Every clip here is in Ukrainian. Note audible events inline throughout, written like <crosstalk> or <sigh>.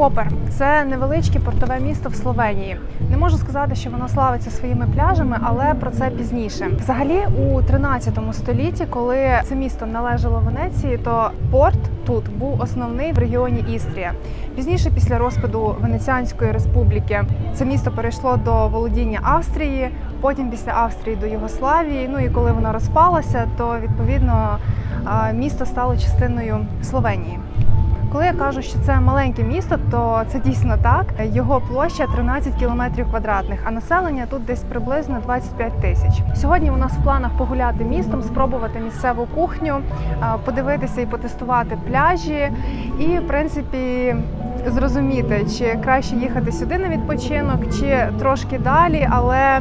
Копер це невеличке портове місто в Словенії. Не можу сказати, що воно славиться своїми пляжами, але про це пізніше. Взагалі, у 13 столітті, коли це місто належало Венеції, то порт тут був основний в регіоні Істрія. Пізніше, після розпаду Венеціанської республіки, це місто перейшло до володіння Австрії. Потім після Австрії до Югославії. Ну і коли вона розпалася, то відповідно місто стало частиною Словенії. Коли я кажу, що це маленьке місто, то це дійсно так. Його площа 13 кілометрів квадратних, а населення тут десь приблизно 25 тисяч. Сьогодні у нас в планах погуляти містом, спробувати місцеву кухню, подивитися і потестувати пляжі, і в принципі зрозуміти, чи краще їхати сюди на відпочинок, чи трошки далі, але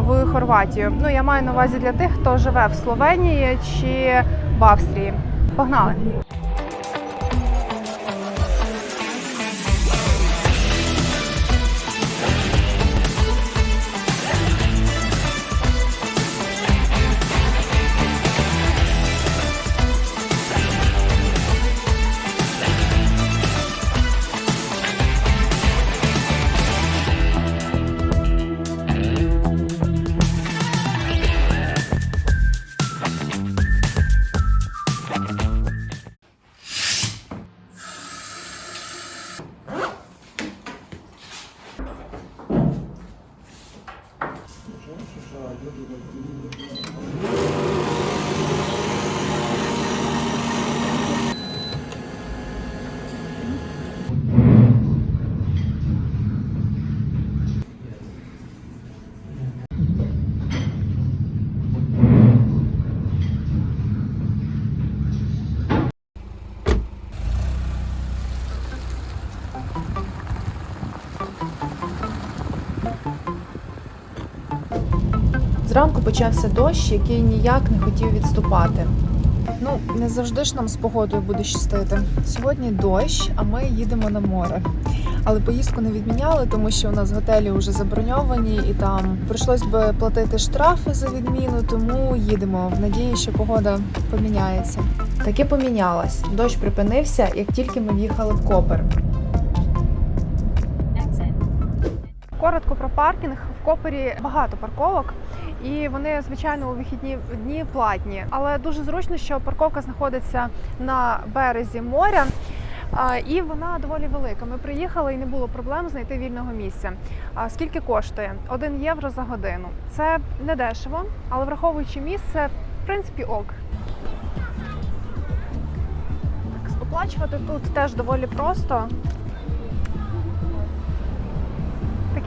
в Хорватію. Ну я маю на увазі для тих, хто живе в Словенії чи в Австрії. Погнали! Зранку почався дощ, який ніяк не хотів відступати. Ну, не завжди ж нам з погодою буде щастити. Сьогодні дощ, а ми їдемо на море. Але поїздку не відміняли, тому що у нас готелі вже заброньовані, і там прийшлось би платити штрафи за відміну, тому їдемо в надії, що погода поміняється. Таки помінялась. Дощ припинився, як тільки ми в'їхали в Копер. Коротко про паркінг в Копері багато парковок, і вони звичайно у вихідні дні платні. Але дуже зручно, що парковка знаходиться на березі моря. І вона доволі велика. Ми приїхали і не було проблем знайти вільного місця. Скільки коштує? 1 євро за годину. Це не дешево, але враховуючи місце, в принципі, ок. Так, Оплачувати тут теж доволі просто.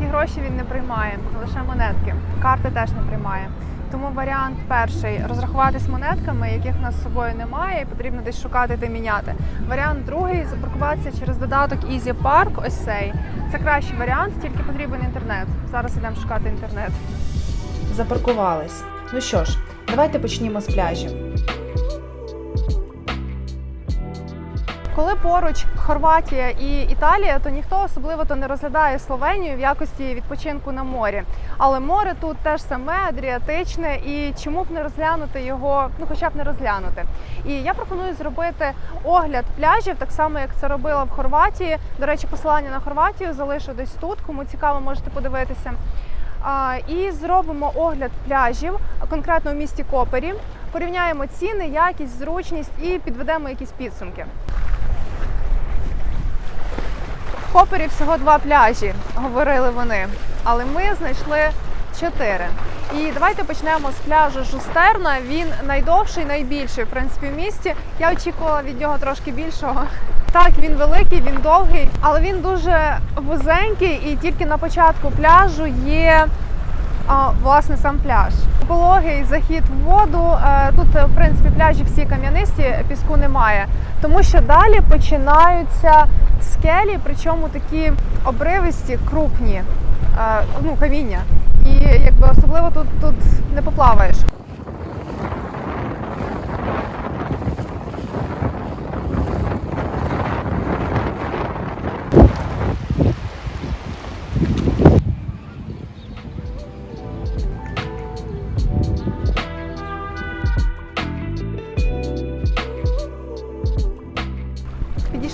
Такі гроші він не приймає, лише монетки. Карти теж не приймає. Тому варіант перший розрахуватись монетками, яких в нас з собою немає, і потрібно десь шукати та міняти. Варіант другий запаркуватися через додаток Easy Park, ось цей. Це кращий варіант, тільки потрібен інтернет. Зараз ідемо шукати інтернет. Запаркувались. Ну що ж, давайте почнімо з пляжів. Коли поруч Хорватія і Італія, то ніхто особливо то не розглядає Словенію в якості відпочинку на морі. Але море тут теж саме адріатичне, і чому б не розглянути його, ну хоча б не розглянути. І я пропоную зробити огляд пляжів, так само як це робила в Хорватії. До речі, посилання на Хорватію залишу десь тут. Кому цікаво, можете подивитися. І зробимо огляд пляжів, конкретно в місті Копері. Порівняємо ціни, якість, зручність і підведемо якісь підсумки. Копері всього два пляжі, говорили вони, але ми знайшли чотири. І давайте почнемо з пляжу Жустерна. Він найдовший, найбільший в принципі в місті. Я очікувала від нього трошки більшого. Так, він великий, він довгий, але він дуже вузенький, і тільки на початку пляжу є а, власне сам пляж. Пологий захід в воду. Е, Тут, в принципі, пляжі всі кам'янисті, піску немає, тому що далі починаються скелі, причому такі обривисті, крупні, ну каміння. І якби особливо тут, тут не поплаваєш.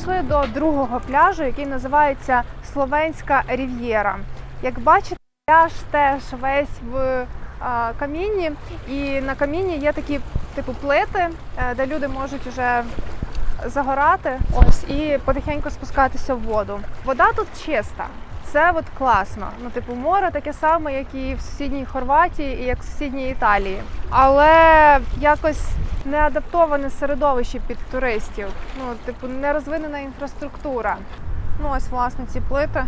Підійшли до другого пляжу, який називається Словенська Рів'єра. Як бачите, пляж теж весь в а, камінні, і на камінні є такі типу плити, е, де люди можуть вже загорати ось і потихеньку спускатися в воду. Вода тут чиста. Це от класно. Ну, типу, море таке саме, як і в сусідній Хорватії, і як в сусідній Італії. Але якось не адаптоване середовище під туристів. Ну, типу, не розвинена інфраструктура. Ну, ось, власне, ці плити.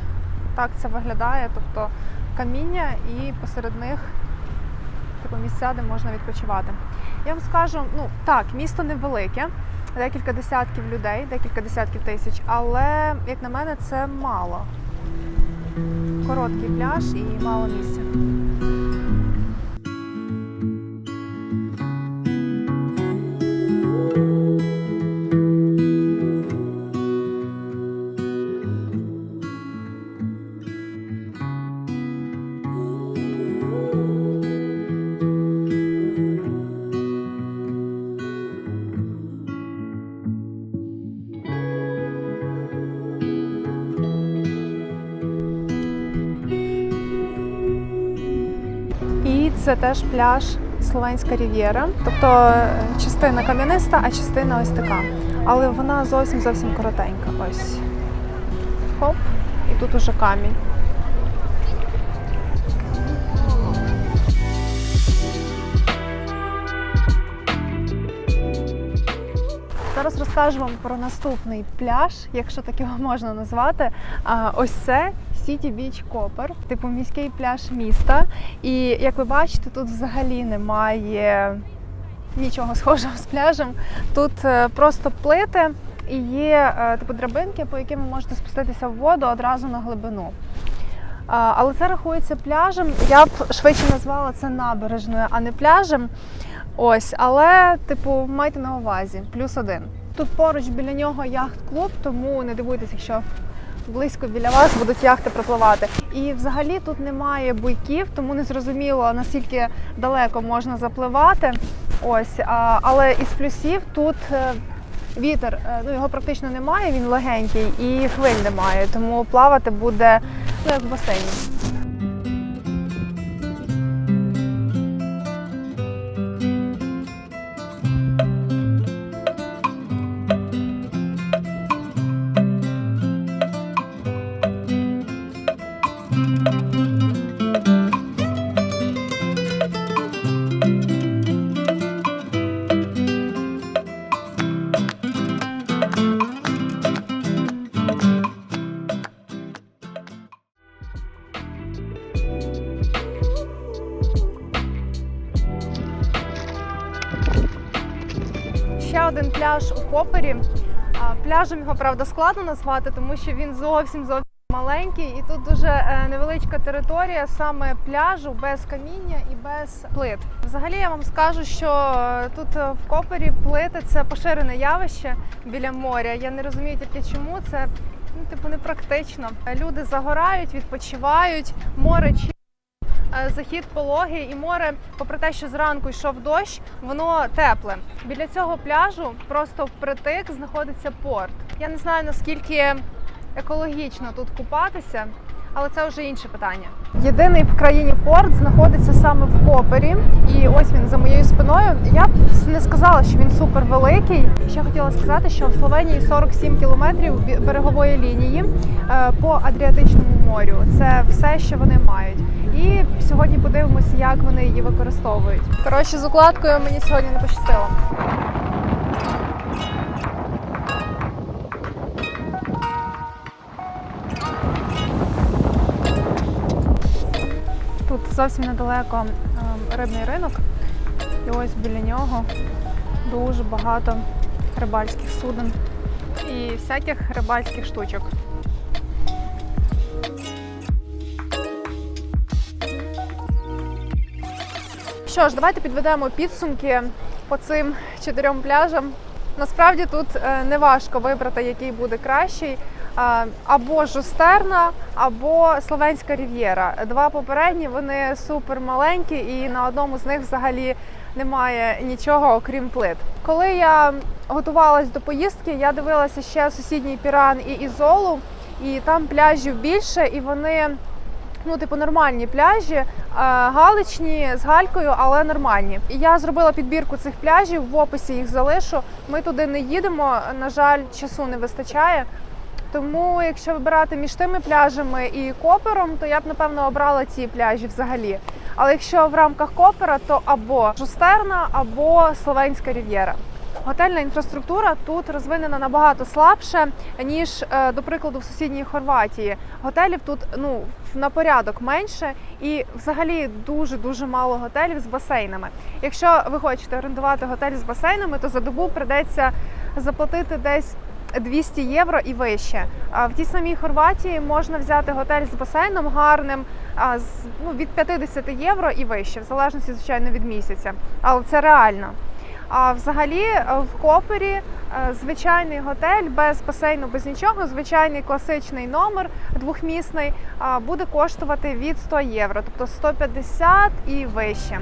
Так це виглядає. Тобто каміння і посеред них типу, місця, де можна відпочивати. Я вам скажу, ну так, місто невелике, декілька десятків людей, декілька десятків тисяч, але, як на мене, це мало. Короткий пляж і мало місця. Це теж пляж Словенська Рів'єра. Тобто е, частина кам'яниста, а частина ось така. Але вона зовсім зовсім коротенька. Ось. Хоп, і тут уже камінь. Зараз розкажу вам про наступний пляж, якщо так його <laughs> можна назвати. Ось це City Beach Copper, типу міський пляж міста. І як ви бачите, тут взагалі немає нічого схожого з пляжем. Тут е, просто плити і є е, типу драбинки, по яким ви можете спуститися в воду одразу на глибину. Але це рахується пляжем. Я б швидше назвала це набережною, а не пляжем. Ось, але, типу, майте на увазі, плюс один. Тут поруч біля нього яхт-клуб, тому не дивуйтесь, якщо близько біля вас будуть яхти пропливати. І взагалі тут немає буйків, тому не зрозуміло наскільки далеко можна запливати. Ось, а, але із плюсів тут е, вітер, е, ну його практично немає, він легенький, і хвиль немає, тому плавати буде ну, як в басейні. Один пляж у Копері. Пляжем його правда складно назвати, тому що він зовсім зовсім маленький, і тут дуже е, невеличка територія саме пляжу без каміння і без плит. Взагалі я вам скажу, що е, тут е, в Копері плити це поширене явище біля моря. Я не розумію тільки чому це ну, типу непрактично. Люди загорають, відпочивають, море Захід пологий і море, попри те, що зранку йшов дощ, воно тепле. Біля цього пляжу просто впритик знаходиться порт. Я не знаю наскільки екологічно тут купатися, але це вже інше питання. Єдиний в країні порт знаходиться саме в Копері, і ось він за моєю спиною. Я б не сказала, що він супер великий. Ще хотіла сказати, що в Словенії 47 кілометрів берегової лінії е, по Адріатичному морю. Це все, що вони мають. І сьогодні подивимося, як вони її використовують. Коротше, з укладкою мені сьогодні не пощастило. Тут зовсім недалеко ем, рибний ринок, і ось біля нього дуже багато рибальських суден і всяких рибальських штучок. Що ж, давайте підведемо підсумки по цим чотирьом пляжам. Насправді тут е, не важко вибрати, який буде кращий. Або Жустерна, або Словенська Рів'єра. Два попередні вони супер маленькі, і на одному з них взагалі немає нічого окрім плит. Коли я готувалась до поїздки, я дивилася ще сусідній піран і Ізолу, і там пляжів більше, і вони. Ну, типу, нормальні пляжі, е, галичні з галькою, але нормальні. І я зробила підбірку цих пляжів, в описі їх залишу. Ми туди не їдемо. На жаль, часу не вистачає. Тому, якщо вибирати між тими пляжами і копером, то я б напевно обрала ці пляжі взагалі. Але якщо в рамках копера, то або Жустерна, або Словенська Рів'єра. Готельна інфраструктура тут розвинена набагато слабше ніж, е, до прикладу, в сусідній Хорватії. Готелів тут ну на порядок менше, і взагалі дуже дуже мало готелів з басейнами. Якщо ви хочете орендувати готель з басейнами, то за добу придеться заплатити десь 200 євро і вище. А в тій самій Хорватії можна взяти готель з басейном гарним а, з ну, від 50 євро і вище, в залежності, звичайно, від місяця. Але це реально. А взагалі е, в Копері е, звичайний готель без басейну, без нічого, звичайний класичний номер двохмісний буде коштувати від 100 євро, тобто 150 і вище.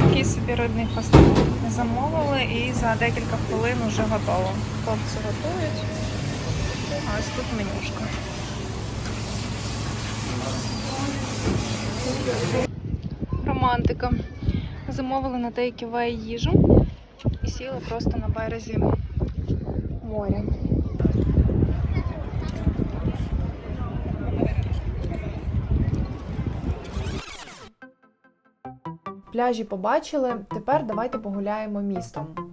Такий собі рибний фастфуд замовили і за декілька хвилин вже готово. Хлопці готують. А ось тут менюшка. Романтика. Замовили на Take їжу і сіли просто на березі моря. Пляжі побачили. Тепер давайте погуляємо містом.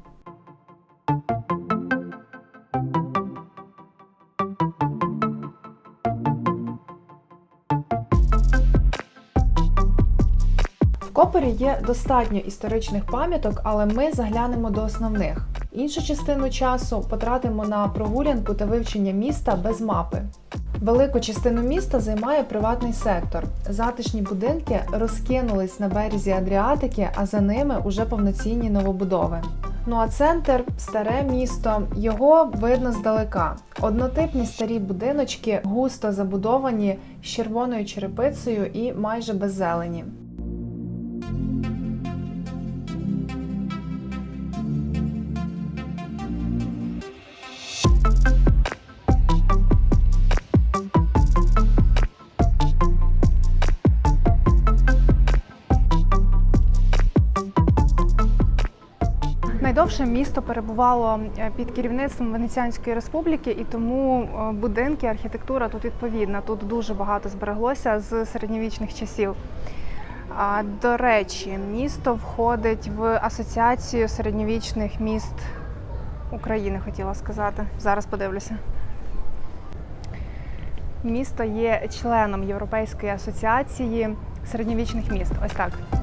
Копері є достатньо історичних пам'яток, але ми заглянемо до основних. Іншу частину часу потратимо на прогулянку та вивчення міста без мапи. Велику частину міста займає приватний сектор. Затишні будинки розкинулись на березі Адріатики, а за ними уже повноцінні новобудови. Ну а центр старе місто, його видно здалека. Однотипні старі будиночки густо забудовані з червоною черепицею і майже без зелені. Найдовше місто перебувало е, під керівництвом Венеціанської республіки, і тому е, будинки, архітектура тут відповідна. Тут дуже багато збереглося з середньовічних часів. До речі, місто входить в асоціацію середньовічних міст України, хотіла сказати. Зараз подивлюся. Місто є членом Європейської асоціації середньовічних міст. Ось так.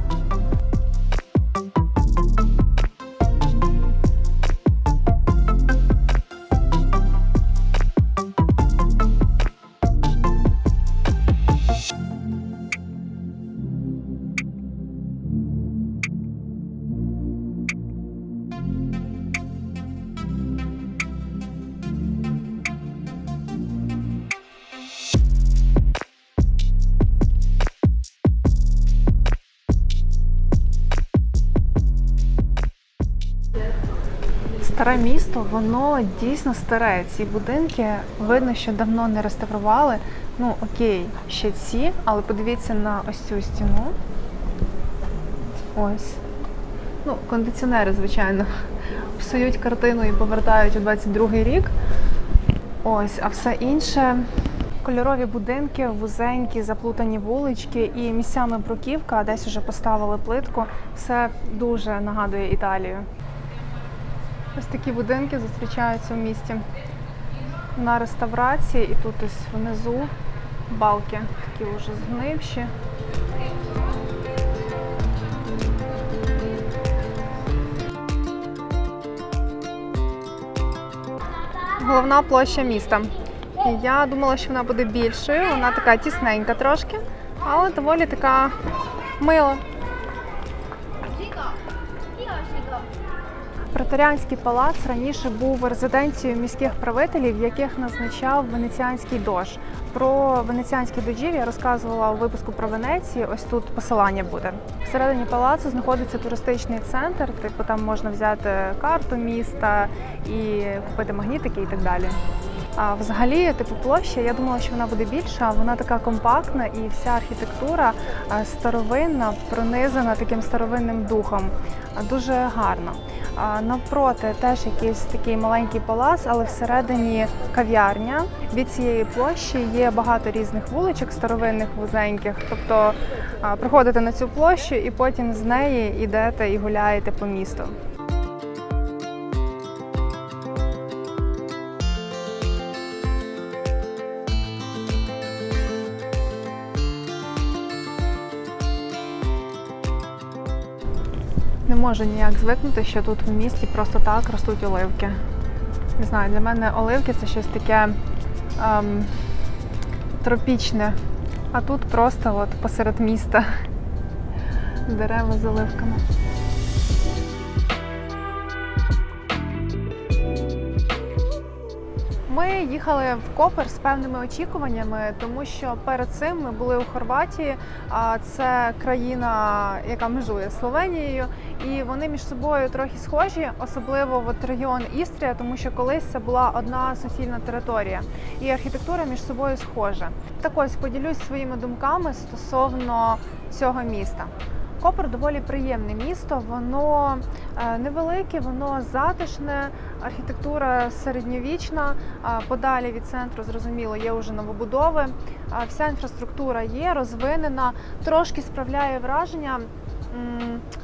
Старе місто, воно дійсно старе. Ці будинки видно, що давно не реставрували. Ну окей, ще ці, але подивіться на ось цю стіну. Ось. Ну, кондиціонери, звичайно, <laughs> псують картину і повертають у 22-й рік. Ось, а все інше. Кольорові будинки, вузенькі, заплутані вулички і місцями бруківка, десь уже поставили плитку. Все дуже нагадує Італію. Ось такі будинки зустрічаються в місті на реставрації, і тут ось внизу балки такі вже згнивші. Головна площа міста. Я думала, що вона буде більшою, вона така тісненька трошки, але доволі така мила. Преторіанський палац раніше був резиденцією міських правителів, яких назначав венеціанський дож. Про венеціанські дожів я розказувала у випуску про Венецію. Ось тут посилання буде. Всередині палацу знаходиться туристичний центр. Типу там можна взяти карту міста і купити магнітики і так далі. А взагалі, типу, площа, я думала, що вона буде більша. Вона така компактна і вся архітектура старовинна, пронизана таким старовинним духом. Дуже гарно. Навпроти теж якийсь такий маленький палац, але всередині кав'ярня. Від цієї площі є багато різних вуличок старовинних вузеньких. Тобто приходите на цю площу і потім з неї йдете і гуляєте по місту. Не можу ніяк звикнути, що тут в місті просто так ростуть оливки. Не знаю, для мене оливки це щось таке ем, тропічне. А тут просто от посеред міста дерева з оливками. Ми їхали в Копер з певними очікуваннями, тому що перед цим ми були у Хорватії. А це країна, яка межує з Словенією, і вони між собою трохи схожі, особливо от регіон Істрія, тому що колись це була одна суцільна територія, і архітектура між собою схожа. Так ось поділюсь своїми думками стосовно цього міста. Копер доволі приємне місто, воно е, невелике, воно затишне, архітектура середньовічна. Подалі від центру, зрозуміло, є вже новобудови. Вся інфраструктура є розвинена, трошки справляє враження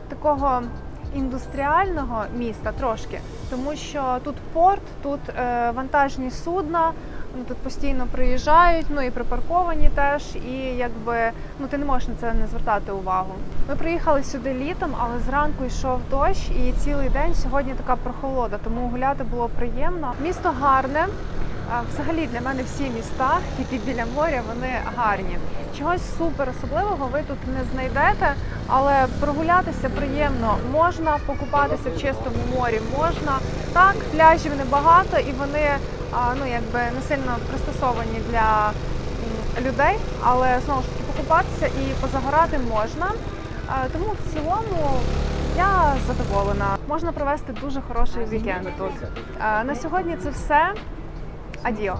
такого індустріального міста, трошки, тому що тут порт, тут е, вантажні судна. Ну, тут постійно приїжджають, ну і припарковані теж, і якби ну ти не можеш на це не звертати увагу. Ми приїхали сюди літом, але зранку йшов дощ, і цілий день сьогодні така прохолода, тому гуляти було приємно. Місто гарне. Взагалі для мене всі міста, які біля моря, вони гарні. Чогось супер особливого ви тут не знайдете, але прогулятися приємно можна, покупатися в чистому морі можна. Так, пляжів небагато і вони ну якби не сильно пристосовані для людей, але знову ж таки покупатися і позагорати можна. Тому в цілому я задоволена. Можна провести дуже хороший вікенд тут. На сьогодні це все. Адіо.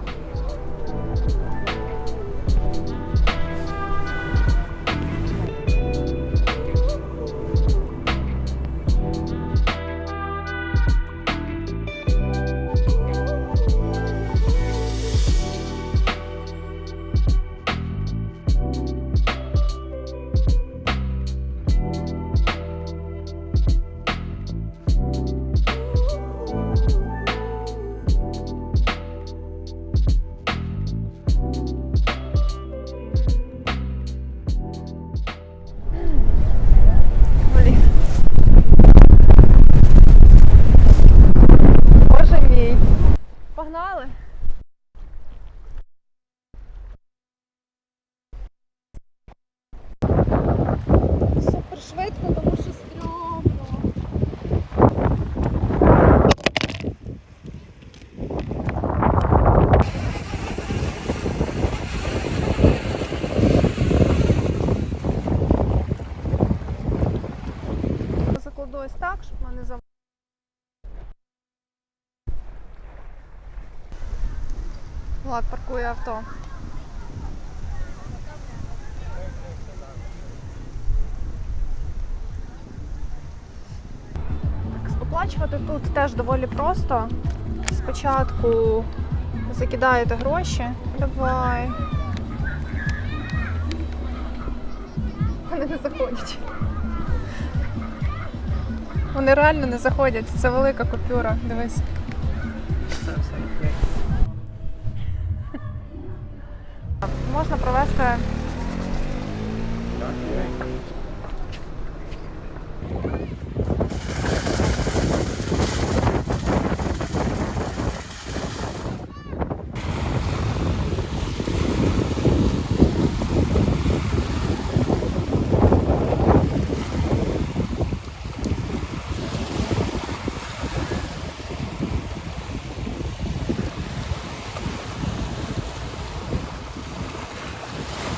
Влад паркує авто. Оплачувати тут теж доволі просто. Спочатку закидаєте гроші. Давай. Вони не заходять. Вони реально не заходять. Це велика купюра. Дивись. можна провести.